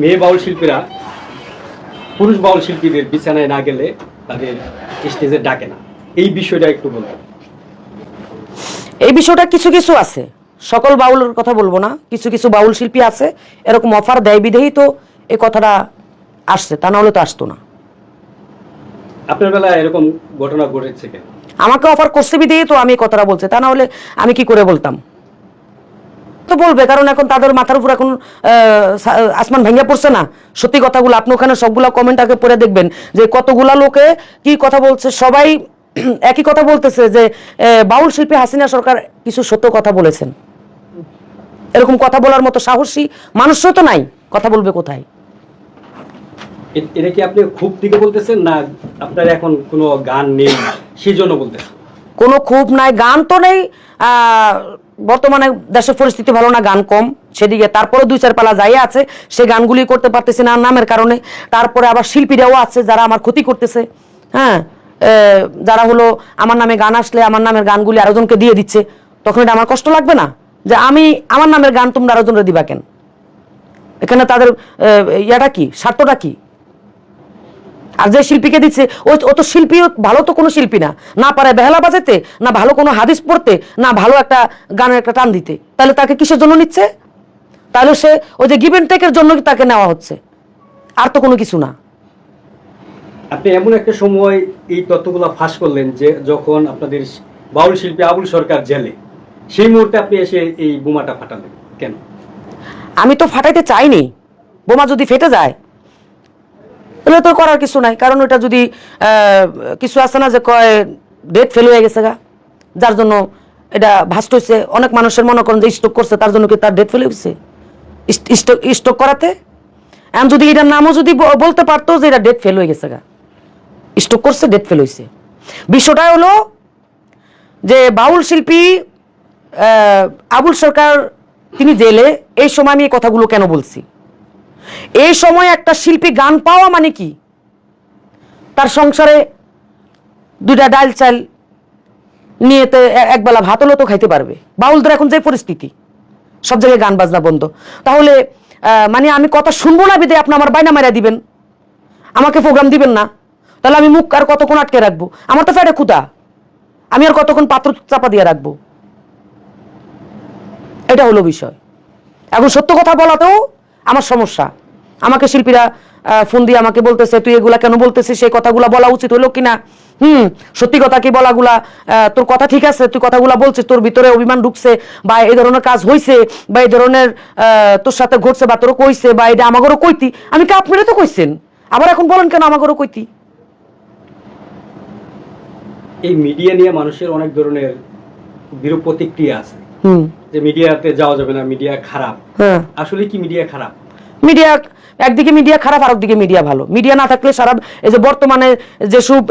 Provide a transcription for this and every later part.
মেয়ে বাউল শিল্পীরা পুরুষ বাউল শিল্পীদের বিছানায় না গেলে তাদের স্টেজে ডাকে না। এই বিষয়টা একটু বলবেন এই বিষয়টা কিছু কিছু আছে। সকল বাউলের কথা বলব না। কিছু কিছু বাউল শিল্পী আছে। এরকম অফার দেয় বিধেই তো এই কথাটা আসছে তা নাহলে তো আসতো না। আপনার বেলা এরকম ঘটনা ঘটেছে কেন? আমাকে অফার করছে বিধেই তো আমি এই কথাটা বলছি তা না হলে আমি কি করে বলতাম? তো বলবে কারণ এখন তাদের মাথার উপর এখন আসমান ভেঙে পড়ছে না। সত্যি কথাগুলো আপনি ওখানে সবগুলা কমেন্ট আগে পড়ে দেখবেন যে কতগুলা লোকে কি কথা বলছে সবাই একই কথা বলতেছে যে বাউল শিল্পী হাসিনা সরকার কিছু সত্য কথা বলেছেন। এরকম কথা বলার মতো সাহসী মানুষও তো নাই কথা বলবে কোথায়? এটা কি আপনি খুব দিকে বলতেছেন না আপনার এখন কোনো গান নেই সেই জন্য বলতেছেন? কোনো খুব নাই গান তো নেই আহ, বর্তমানে দেশের পরিস্থিতি ভালো না, গান কম। সেদিকে তারপরে দুই চার পালা যাই আছে, সে গানগুলি করতে পারতেছে না নামের কারণে। তারপরে আবার শিল্পীরাও আছে যারা আমার ক্ষতি করতেছে। হ্যাঁ যারা হলো আমার নামে গান আসলে আমার নামের গানগুলি আরেকজনকে দিয়ে দিচ্ছে। তখন এটা আমার কষ্ট লাগবে না? যে আমি আমার নামের গান তোমরা আরেকজনকে দিবা কেন? এখানে তাদের ইয়াটা কি? স্বার্থটা কি? আর যে শিল্পীকে দিচ্ছে ও ও তো শিল্পী ভালো তো কোনো শিল্পী না। না পারে বেহালা বাজাতে না ভালো কোনো হাদিস পড়তে না ভালো একটা গানের একটা টান দিতে। তাহলে তাকে কিসের জন্য নিচ্ছে? তাহলে সে ওই যে গিভেন টেকের জন্য তাকে নেওয়া হচ্ছে। আর তো কোনো কিছু না। আপনি এমন একটা সময় এই তথ্যগুলো ফাঁস করলেন যে যখন আপনাদের বাউল শিল্পী আবুল সরকার জেলে সেই মুহূর্তে আপনি এসে এই বোমাটা ফাটালেন কেন? আমি তো ফাটাইতে চাইনি। বোমা যদি ফেটে যায় তাহলে তো করার কিছু নাই, কারণ ওটা যদি কিছু আছে না যে কয় ডেট ফেল হয়ে গেছে গা। যার জন্য এটা ভাস্ট হয়েছে অনেক মানুষের মনে করেন যে স্টক করছে, তার জন্য কি তার ডেট ফেল হয়েছে স্টক করাতে? এখন যদি এটার নামও যদি বলতে পারতো যে এটা ডেট ফেল হয়ে গেছে গা। স্টক করছে ডেট ফেল হয়েছে বিষয়টা হলো যে বাউল শিল্পী আবুল সরকার, তিনি জেলে, এই সময় আমি এই কথাগুলো কেন বলছি? এই সময় একটা শিল্পী গান পাওয়া মানে কি? তার সংসারে দুইটা ডাল চাল নিয়ে তো একবেলা ভাত তো খাইতে পারবে। বাউলদের এখন যে পরিস্থিতি, সব জায়গায় গান বাজনা বন্ধ। তাহলে মানে আমি কথা শুনব না বিদে আপনি আমার বাইনা মারা দিবেন। আমাকে প্রোগ্রাম দিবেন না। তাহলে আমি মুখ আর কতক্ষণ আটকে রাখব? আমার তো ফেটে ক্ষুদা আমি আর কতক্ষণ পাত্র চাপা দিয়ে রাখব? এটা হলো বিষয়। এখন সত্য কথা বলাতেও আমার সমস্যা। আমাকে শিল্পীরা ফোন দিয়ে আমাকে বলতেছে, তুই এগুলা কেন বলতেছিস? সেই কথাগুলা বলা উচিত হলো কিনা? হুম, সত্যি কথা কি বলাগুলা? তোর কথা ঠিক আছে, তুই কথাগুলা বলছিস, তোর ভিতরে অভিমান ঢুকছে, বা এই ধরনের কাজ হইছে, বা এই ধরনের তোর সাথে ঘটছে, বা তোর কইছে, বা এটা আমাগরও কইতি। আমি কি আপনারা তো কইছেন? আবার এখন বলেন কেন আমাগরও কইতি? এই মিডিয়া নিয়ে মানুষের অনেক ধরনের বিরূপ প্রতিক্রিয়া আছে। যে মিডিয়াতে যাওয়া যাবে না মিডিয়া খারাপ। হ্যাঁ। আসলে কি মিডিয়া খারাপ? মিডিয়া একদিকে মিডিয়া খারাপ আর একদিকে মিডিয়া ভালো। মিডিয়া না থাকলে সারা এই যে বর্তমানে যেসব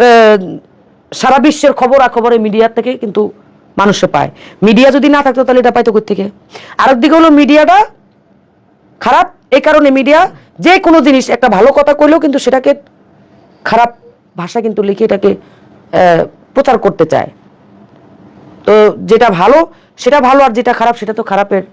সারা বিশ্বের খবর খবরে মিডিয়ার থেকে কিন্তু মানুষে পায়। মিডিয়া যদি না থাকতো তাহলে এটা পাইতো থেকে আরেকদিকে হলো মিডিয়াটা খারাপ এই কারণে মিডিয়া যে কোনো জিনিস একটা ভালো কথা কইলেও কিন্তু সেটাকে খারাপ ভাষা কিন্তু লিখে এটাকে প্রচার করতে চায়। তো যেটা ভালো সেটা ভালো আর যেটা খারাপ সেটা তো খারাপের